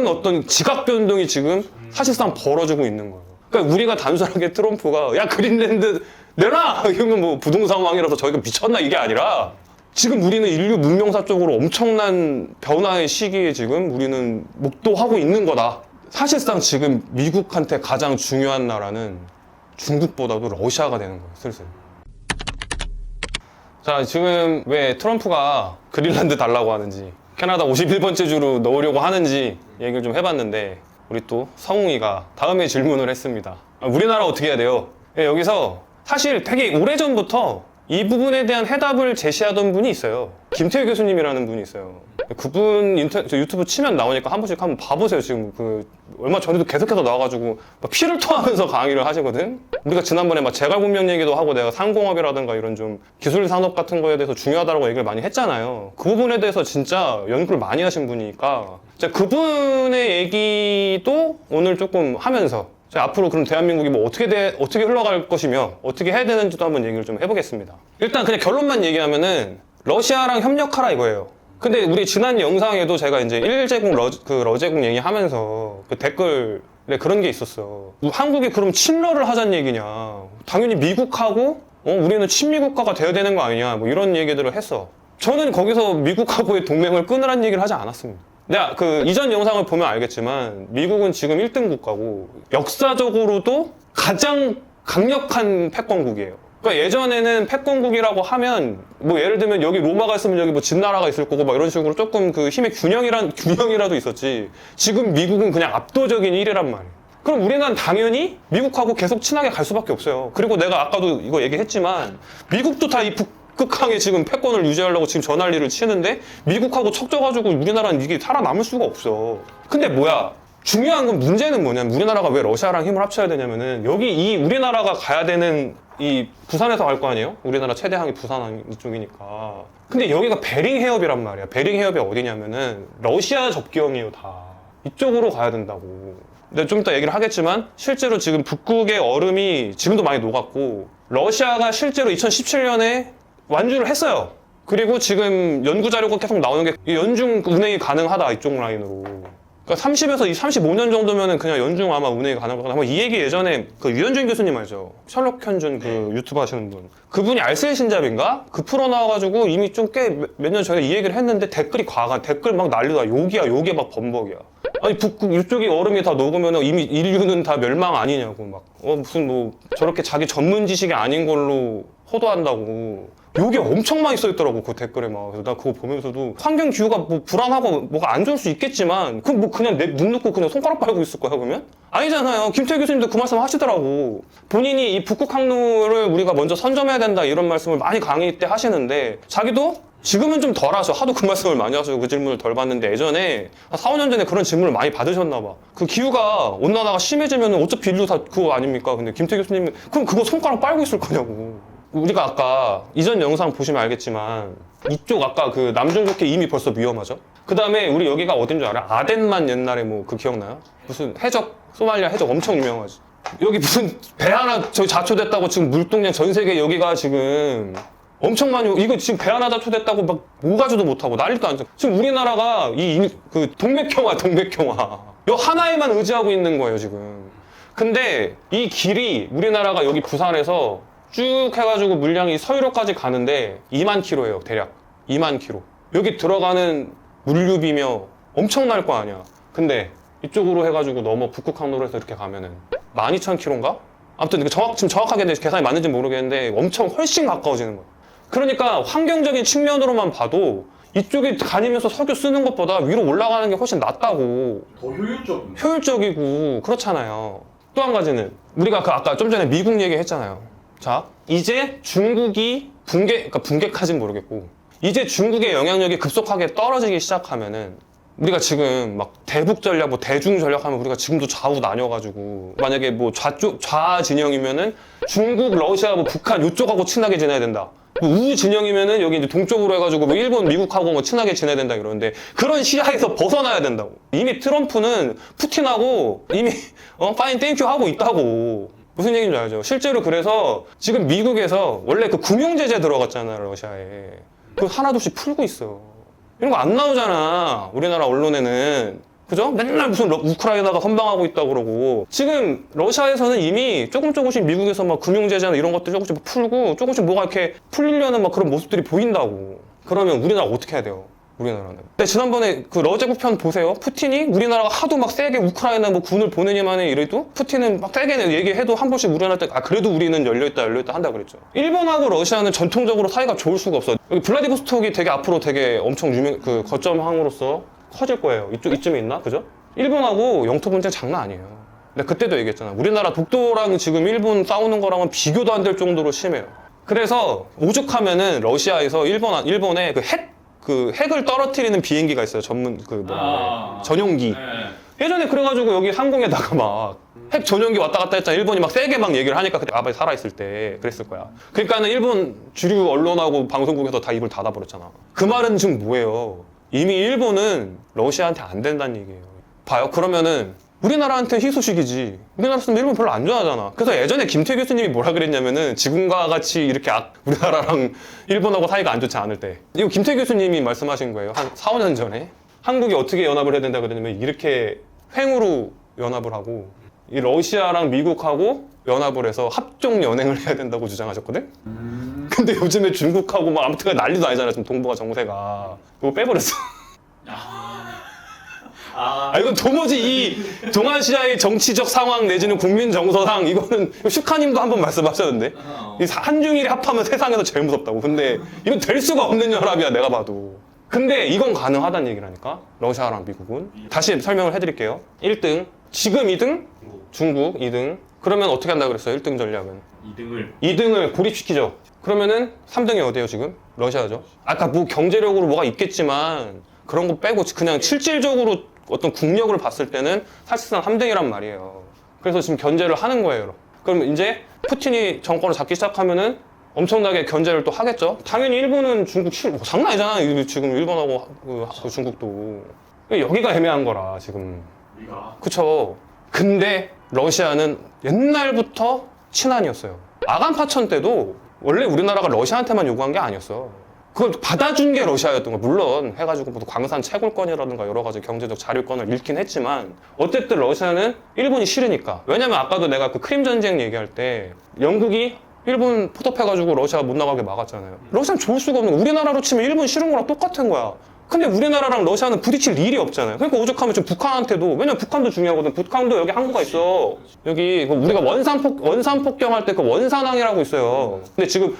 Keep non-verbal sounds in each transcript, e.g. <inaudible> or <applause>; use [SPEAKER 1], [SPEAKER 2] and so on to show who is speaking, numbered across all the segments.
[SPEAKER 1] 큰 어떤 지각 변동이 지금 사실상 벌어지고 있는 거예요. 그러니까 우리가 단순하게 트럼프가 야 그린랜드 내놔 이러면 뭐 부동산 상황이라서 저희가 미쳤나 이게 아니라 지금 우리는 인류 문명사 쪽으로 엄청난 변화의 시기에 지금 우리는 목도하고 있는 거다. 사실상 지금 미국한테 가장 중요한 나라는 중국보다도 러시아가 되는 거예요, 슬슬. 자, 지금 왜 트럼프가 그린란드 달라고 하는지, 캐나다 51번째 주로 넣으려고 하는지 얘기를 좀 해봤는데, 우리 또 성웅이가 다음에 질문을 했습니다. 아, 우리나라 어떻게 해야 돼요? 예, 여기서 사실 되게 오래전부터 이 부분에 대한 해답을 제시하던 분이 있어요. 김태우 교수님이라는 분이 있어요. 그분 인터, 저 유튜브 치면 나오니까 한 번씩 한번 봐보세요. 지금 그 얼마 전에도 계속해서 나와가지고 막 피를 토하면서 <laughs> 강의를 하시거든. 우리가 지난번에 막 재갈분명 얘기도 하고 내가 상공업이라든가 이런 좀 기술 산업 같은 거에 대해서 중요하다고 얘기를 많이 했잖아요. 그 부분에 대해서 진짜 연구를 많이 하신 분이니까 자, 그분의 얘기도 오늘 조금 하면서 자, 앞으로 그럼 대한민국이 뭐 어떻게 돼, 어떻게 흘러갈 것이며 어떻게 해야 되는지도 한번 얘기를 좀 해보겠습니다. 일단 그냥 결론만 얘기하면은 러시아랑 협력하라 이거예요. 근데 우리 지난 영상에도 제가 이제 일제국 러, 그 러제국 얘기하면서 그 댓글에 그런 게 있었어. 한국이 그럼 친러를 하자는 얘기냐? 당연히 미국하고 어, 우리는 친미국가가 돼야 되는 거 아니냐? 뭐 이런 얘기들을 했어. 저는 거기서 미국하고의 동맹을 끊으라는 얘기를 하지 않았습니다. 내가 그 이전 영상을 보면 알겠지만 미국은 지금 1등 국가고 역사적으로도 가장 강력한 패권국이에요. 그러니까 예전에는 패권국이라고 하면 뭐 예를 들면 여기 로마가 있으면 여기 뭐 진나라가 있을 거고 막 이런 식으로 조금 그 힘의 균형이란 균형이라도 있었지. 지금 미국은 그냥 압도적인 1위란 말이에요. 그럼 우리는 당연히 미국하고 계속 친하게 갈 수밖에 없어요. 그리고 내가 아까도 이거 얘기했지만 미국도 다 이 북극항에 지금 패권을 유지하려고 지금 전환리를 치는데 미국하고 척져가지고 우리나라는 이게 살아남을 수가 없어. 근데 뭐야? 중요한 건 문제는 뭐냐면 우리나라가 왜 러시아랑 힘을 합쳐야 되냐면은 여기 이 우리나라가 가야 되는 이 부산에서 갈 거 아니에요? 우리나라 최대 항이 부산 이쪽이니까. 근데 여기가 베링 해협이란 말이야. 베링 해협이 어디냐면은 러시아 접경이에요 다. 이쪽으로 가야 된다고. 근데 좀 이따 얘기를 하겠지만 실제로 지금 북극의 얼음이 지금도 많이 녹았고 러시아가 실제로 2017년에 완주를 했어요. 그리고 지금 연구 자료가 계속 나오는 게 연중 운행이 가능하다 이쪽 라인으로. 그러니까 30에서 35년 정도면은 그냥 연중 아마 운행이 가능하거나 뭐이 얘기 예전에 그 유현준 교수님 알죠? 셜록 현준 그 유튜브 하시는 분. 그분이 알쓸 신잡인가? 그 프로 나와가지고 이미 좀 꽤 몇 년 전에 이 얘기를 했는데 댓글이 과가 댓글 막 난리다. 욕이야 욕에 막 범벅이야. 아니 북극 이쪽이 얼음이 다 녹으면 이미 인류는 다 멸망 아니냐고 막 어 무슨 뭐 저렇게 자기 전문 지식이 아닌 걸로 호도한다고 욕이 엄청 많이 써있더라고 그 댓글에 막 그래서 나 그거 보면서도 환경 기후가 뭐 불안하고 뭐가 안 좋을 수 있겠지만 그럼 뭐 그냥 내 눈 놓고 그냥 손가락 빨고 있을 거야 그러면 아니잖아요 김태희 교수님도 그 말씀 하시더라고 본인이 이 북극 항로를 우리가 먼저 선점해야 된다 이런 말씀을 많이 강의 때 하시는데 자기도 지금은 좀 덜 하셔. 하도 그 말씀을 많이 하셔서 그 질문을 덜 받는데 예전에 한 4, 5년 전에 그런 질문을 많이 받으셨나 봐. 그 기후가 온난화가 심해지면 어차피 인류 다 그거 아닙니까? 근데 김태 교수님이 그럼 그거 손가락 빨고 있을 거냐고. 우리가 아까 이전 영상 보시면 알겠지만 이쪽 아까 그 남중국해 이미 벌써 위험하죠? 그 다음에 우리 여기가 어딘 줄 알아? 아덴만 옛날에 뭐 그 기억나요? 무슨 해적, 소말리아 해적 엄청 유명하지. 여기 무슨 배 하나 저기 자초됐다고 지금 물동량 전 세계 여기가 지금 엄청 많이 이거 지금 배 하나 자초됐다고 막 모가지도 못하고 난리도 안 쳐. 지금 우리나라가 이 그 동맥경화 동맥경화 요 하나에만 의지하고 있는 거예요 지금. 근데 이 길이 우리나라가 여기 부산에서 쭉 해가지고 물량이 서유로까지 가는데 2만 킬로예요 대략 2만 킬로. 여기 들어가는 물류비며 엄청날 거 아니야. 근데 이쪽으로 해가지고 넘어 북극항로로 해서 이렇게 가면은 12,000킬로인가? 아무튼 그 정확, 지금 정확하게 계산이 맞는지 모르겠는데 엄청 훨씬 가까워지는 거야. 그러니까 환경적인 측면으로만 봐도 이쪽에 다니면서 석유 쓰는 것보다 위로 올라가는 게 훨씬 낫다고
[SPEAKER 2] 더 효율적인
[SPEAKER 1] 효율적이고 그렇잖아요. 또 한 가지는 우리가 그 아까 좀 전에 미국 얘기했잖아요. 자 이제 중국이 붕괴 그러니까 붕괴까진 모르겠고 이제 중국의 영향력이 급속하게 떨어지기 시작하면은 우리가 지금 막 대북 전략, 뭐 대중 전략 하면 우리가 지금도 좌우 나뉘어가지고 만약에 뭐 좌쪽 좌 진영이면은 중국, 러시아, 뭐 북한 이쪽하고 친하게 지내야 된다. 뭐우 진영이면은 여기 이제 동쪽으로 해가지고 뭐 일본, 미국하고 뭐 친하게 지내야 된다 이러는데 그런 시야에서 벗어나야 된다고. 이미 트럼프는 푸틴하고 이미 어 파인 땡큐 하고 있다고. 무슨 얘기인지 알죠? 실제로 그래서 지금 미국에서 원래 그 금융 제재 들어갔잖아요 러시아에. 그 하나둘씩 풀고 있어. 이런 거 안 나오잖아. 우리나라 언론에는. 그죠? 맨날 무슨 러- 우크라이나가 선방하고 있다 그러고 지금 러시아에서는 이미 조금 조금씩 미국에서 막 금융 제재나 이런 것들 조금씩 막 풀고 조금씩 뭐가 이렇게 풀리려는 막 그런 모습들이 보인다고. 그러면 우리나라 어떻게 해야 돼요? 우리나라는. 근데 지난번에 그 러제국 편 보세요. 푸틴이 우리나라가 하도 막 세게 우크라이나 뭐 군을 보내니만 해 이래도 푸틴은 막 세게 얘기해도 한 번씩 우리나라 때아 그래도 우리는 열려있다 열려있다 한다 그랬죠. 일본하고 러시아는 전통적으로 사이가 좋을 수가 없어. 여기 블라디보스톡이 되게 앞으로 되게 엄청 유명 그 거점 항으로서 커질 거예요. 이쪽 이쯤에 있나 그죠? 일본하고 영토 분쟁 장난 아니에요. 근데 그때도 얘기했잖아. 우리나라 독도랑 지금 일본 싸우는 거랑은 비교도 안 될 정도로 심해요. 그래서 오죽하면은 러시아에서 일본 일본에 그핵 그 핵을 떨어뜨리는 비행기가 있어요. 전문 그 뭐,
[SPEAKER 2] 아.
[SPEAKER 1] 전용기.
[SPEAKER 2] 네.
[SPEAKER 1] 예전에 그래가지고 여기 항공에다가 막 핵 전용기 왔다 갔다 했잖아. 일본이 막 세게 막 얘기를 하니까 그때 아바이 살아있을 때 그랬을 거야. 그러니까는 일본 주류 언론하고 방송국에서 다 입을 닫아버렸잖아. 그 말은 지금 뭐예요? 이미 일본은 러시아한테 안 된다는 얘기예요. 봐요. 그러면은 우리나라한테 희소식이지. 우리나라에서는 일본 별로 안 좋아하잖아. 그래서 예전에 김태 교수님이 뭐라 그랬냐면은 지금과 같이 이렇게 악- 우리나라랑 <laughs> 일본하고 사이가 안 좋지 않을 때. 이거 김태 교수님이 말씀하신 거예요. 한 4, 5년 전에. 한국이 어떻게 연합을 해야 된다 그랬냐면 이렇게 횡으로 연합을 하고 이 러시아랑 미국하고 연합을 해서 합종 연행을 해야 된다고 주장하셨거든? 근데 요즘에 중국하고 막 아무튼 난리도 아니잖아 지금 동북아 정세가 그거 빼버렸어
[SPEAKER 2] 아,
[SPEAKER 1] 아 이건 도무지 이 동아시아의 정치적 상황 내지는 국민 정서상 이거는 슈카님도 한번 말씀하셨는데
[SPEAKER 2] 어.
[SPEAKER 1] 이 한중일이 합하면 세상에서 제일 무섭다고. 근데 이건 될 수가 없는 연합이야 내가 봐도. 근데 이건 가능하다는 얘기라니까 러시아랑 미국은. 다시 설명을 해드릴게요. 1등 지금 2등? 중국. 2등. 그러면 어떻게 한다 그랬어요 1등 전략은?
[SPEAKER 2] 2등을.
[SPEAKER 1] 2등을 고립시키죠. 그러면은 3등이 어디예요 지금? 러시아죠. 아까 뭐 경제력으로 뭐가 있겠지만 그런 거 빼고 그냥 실질적으로 어떤 국력을 봤을 때는 사실상 3등이란 말이에요. 그래서 지금 견제를 하는 거예요. 그럼 이제 푸틴이 정권을 잡기 시작하면은 엄청나게 견제를 또 하겠죠. 당연히 일본은 중국 실뭐 장난 아니잖아. 이- 지금 일본하고 그, 그 중국도 여기가 애매한 거라 지금. 그쵸. 근데 러시아는 옛날부터 친한이었어요. 아간 파천 때도 원래 우리나라가 러시아한테만 요구한 게 아니었어. 그걸 받아준 게 러시아였던 거 물론 해가지고 뭐 광산 채굴권이라든가 여러 가지 경제적 자료권을 잃긴 했지만 어쨌든 러시아는 일본이 싫으니까 왜냐면 아까도 내가 그 크림 전쟁 얘기할 때 영국이 일본 포섭해가지고 러시아 못 나가게 막았잖아요. 러시아는 좋을 수가 없는 거. 우리나라로 치면 일본 싫은 거랑 똑같은 거야. 근데 우리나라랑 러시아는 부딪힐 일이 없잖아요. 그러니까 오죽하면 지금 북한한테도 왜냐면 북한도 중요하거든. 북한도 여기 항구가 있어. 여기 그 우리가 원산 폭 원산 폭경할 때 그 원산항이라고 있어요. 근데 지금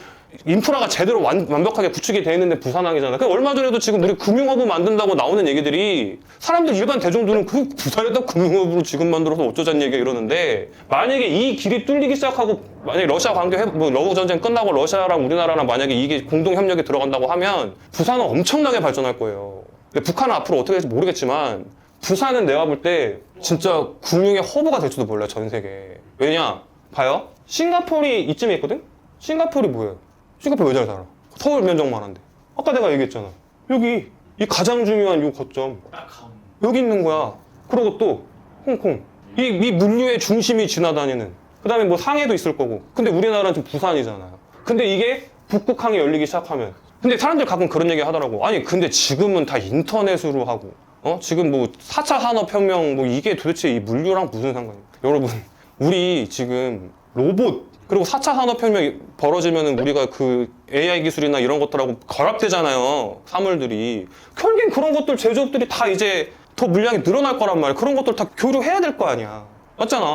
[SPEAKER 1] 인프라가 제대로 완, 완벽하게 구축이 돼 있는데 부산항이잖아. 그 얼마 전에도 지금 우리 금융허브 만든다고 나오는 얘기들이 사람들 일반 대중들은 그 부산에다 금융허브로 지금 만들어서 어쩌자는 얘기가 이러는데 만약에 이 길이 뚫리기 시작하고 만약에 러시아 관계 해- 뭐 러브 전쟁 끝나고 러시아랑 우리나라랑 만약에 이게 공동 협력에 들어간다고 하면 부산은 엄청나게 발전할 거예요. 근데 북한은 앞으로 어떻게 될지 모르겠지만 부산은 내가 볼 때 진짜 금융의 허브가 될지도 몰라요 전 세계. 왜냐 봐요 싱가포르이 이쯤에 있거든. 싱가포르이 뭐예요? 싱가포르 왜 잘 살아? 서울 면적만 한데. 아까 내가 얘기했잖아. 여기 이 가장 중요한 요 거점 여기 있는 거야. 그리고 또 홍콩. 이, 이 물류의 중심이 지나다니는. 그 다음에 뭐 상해도 있을 거고. 근데 우리나라는 지금 부산이잖아요. 근데 이게 북극항이 열리기 시작하면. 근데 사람들 가끔 그런 얘기 하더라고. 아니, 근데 지금은 다 인터넷으로 하고. 어? 지금 뭐 4차 산업혁명 뭐 이게 도대체 이 물류랑 무슨 상관이야. 여러분, 우리 지금 로봇 그리고 4차 산업혁명이 벌어지면은 우리가 그 AI 기술이나 이런 것들하고 결합되잖아요. 사물들이. 결국엔 그런 것들 제조업들이 다 이제 더 물량이 늘어날 거란 말이야. 그런 것들 다 교류해야 될 거 아니야. 맞잖아.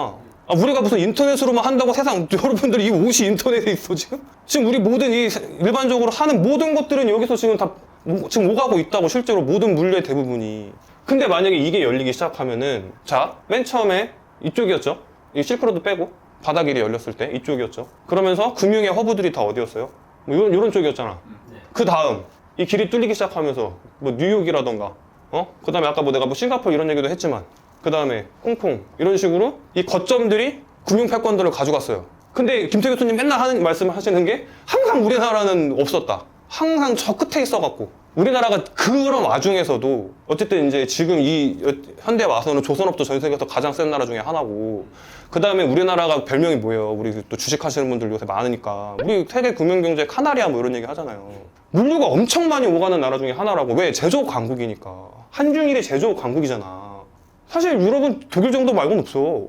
[SPEAKER 1] 아, 우리가 무슨 인터넷으로만 한다고 세상, <laughs> 여러분들 이 옷이 인터넷에 있어, 지금? 지금 우리 모든 이 일반적으로 하는 모든 것들은 여기서 지금 다 오- 지금 오가고 있다고, 실제로 모든 물류의 대부분이. 근데 만약에 이게 열리기 시작하면은, 자, 맨 처음에 이쪽이었죠? 이 실크로드 빼고, 바다 길이 열렸을 때 이쪽이었죠. 그러면서 금융의 허브들이 다 어디였어요? 뭐 이런, 이런 쪽이었잖아.
[SPEAKER 2] 네.
[SPEAKER 1] 그 다음 이 길이 뚫리기 시작하면서 뭐 뉴욕이라던가 어 그 다음에 아까 뭐 내가 뭐 싱가포르 이런 얘기도 했지만 그 다음에 홍콩 이런 식으로 이 거점들이 금융 패권들을 가져갔어요. 근데 김태 교수님 맨날 하는 말씀을 하시는 게 항상 우리나라는 없었다. 항상 저 끝에 있어갖고 우리나라가 그런 와중에서도 어쨌든 이제 지금 이 현대 와서는 조선업도 전 세계에서 가장 센 나라 중에 하나고 그 다음에 우리나라가 별명이 뭐예요? 우리 또 주식하시는 분들 요새 많으니까 우리 세계 금융경제 카나리아 뭐 이런 얘기 하잖아요. 물류가 엄청 많이 오가는 나라 중에 하나라고 왜 제조업 강국이니까 한중일이 제조업 강국이잖아. 사실 유럽은 독일 정도 말고는 없어.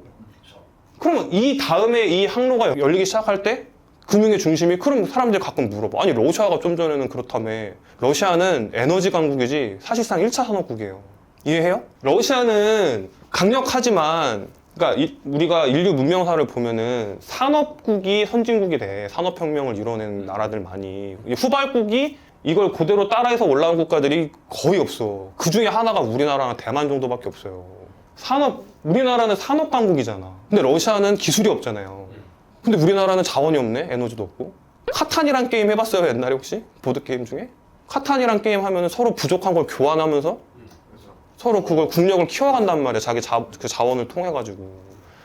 [SPEAKER 1] 그러면 이 다음에 이 항로가 열리기 시작할 때 금융의 중심이 그럼 사람들이 가끔 물어봐. 아니 러시아가 좀 전에는 그렇다며. 러시아는 에너지 강국이지 사실상 1차 산업국이에요. 이해해요? 러시아는 강력하지만 그러니까 이- 우리가 인류 문명사를 보면은 산업국이 선진국이 돼. 산업혁명을 이뤄낸 나라들 많이. 이 후발국이 이걸 그대로 따라해서 올라온 국가들이 거의 없어. 그 중에 하나가 우리나라나 대만 정도밖에 없어요. 산업, 우리나라는 산업 강국이잖아. 근데 러시아는 기술이 없잖아요. 근데 우리나라는 자원이 없네? 에너지도 없고. 카탄이란 게임 해봤어요, 옛날에 혹시? 보드게임 중에? 카탄이란 게임 하면 서로 부족한 걸 교환하면서 서로 그걸 국력을 키워간단 말이야. 자기 자, 그 자원을 통해가지고.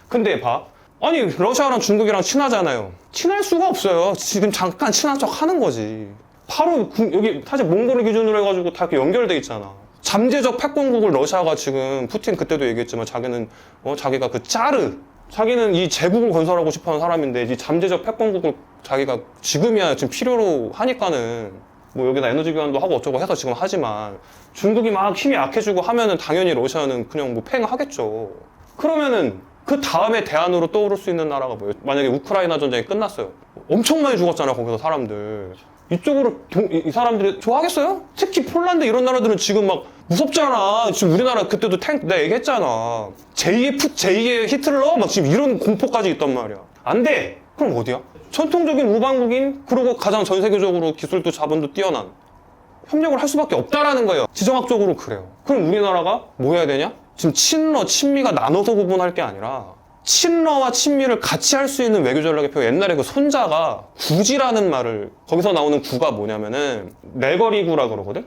[SPEAKER 1] 근데 봐. 아니, 러시아랑 중국이랑 친하잖아요. 친할 수가 없어요. 지금 잠깐 친한 척 하는 거지. 바로 구- 여기 사실 몽골을 기준으로 해가지고 다 이렇게 연결돼 있잖아. 잠재적 패권국을 러시아가 지금 푸틴 그때도 얘기했지만 자기는 어 자기가 그 짜르 자기는 이 제국을 건설하고 싶어하는 사람인데 이 잠재적 패권국을 자기가 지금이야 지금 필요로 하니까는 뭐 여기다 에너지 교환도 하고 어쩌고 해서 지금 하지만 중국이 막 힘이 약해지고 하면은 당연히 러시아는 그냥 뭐 팽하겠죠. 그러면은 그 다음에 대안으로 떠오를 수 있는 나라가 뭐예요? 만약에 우크라이나 전쟁이 끝났어요. 엄청 많이 죽었잖아요, 거기서 사람들. 이쪽으로 동- 이- 이 사람들이 좋아하겠어요? 특히 폴란드 이런 나라들은 지금 막 무섭잖아. 지금 우리나라 그때도 탱, 내가 얘기했잖아. 제2의 푸, 제2의 히틀러? 막 지금 이런 공포까지 있단 말이야. 안 돼! 그럼 어디야? 전통적인 우방국인, 그리고 가장 전 세계적으로 기술도 자본도 뛰어난 협력을 할 수밖에 없다라는 거예요. 지정학적으로 그래요. 그럼 우리나라가 뭐 해야 되냐? 지금 친러, 친미가 나눠서 구분할 게 아니라 친러와 친미를 같이 할 수 있는 외교 전략의 표 옛날에 그 손자가 구지라는 말을 거기서 나오는 구가 뭐냐면은 내거리구라 그러거든?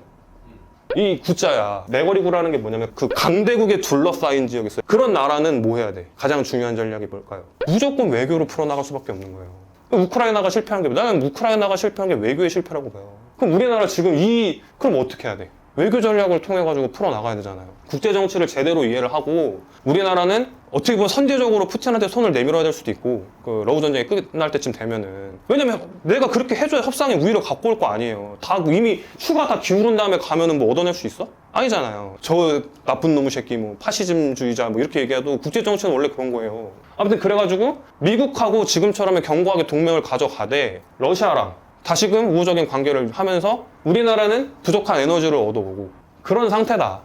[SPEAKER 1] 이 구자야. 내거리구라는 게 뭐냐면 그 강대국에 둘러싸인 있어요. 그런 나라는 뭐 해야 돼? 가장 중요한 전략이 뭘까요? 무조건 외교로 풀어나갈 수밖에 없는 거예요. 우크라이나가 실패한 게 나는 우크라이나가 실패한 게 외교의 실패라고 봐요. 그럼 우리나라 지금 이 그럼 어떻게 해야 돼? 외교 전략을 통해 가지고 풀어 나가야 되잖아요. 국제 정치를 제대로 이해를 하고 우리나라는 어떻게 보면 선제적으로 푸틴한테 손을 내밀어야 될 수도 있고 그 러우 전쟁이 끝날 때쯤 되면은 왜냐면 내가 그렇게 해줘야 협상에 우위를 갖고 올 거 아니에요. 다 이미 휴가 다 기울은 다음에 가면은 뭐 얻어낼 수 있어? 아니잖아요. 저 나쁜 놈의 새끼 뭐 파시즘주의자 뭐 이렇게 얘기해도 국제 정치는 원래 그런 거예요. 아무튼 그래가지고 미국하고 지금처럼 견고하게 동맹을 가져가되 러시아랑 다시금 우호적인 관계를 하면서 우리나라는 부족한 에너지를 얻어오고 그런 상태다.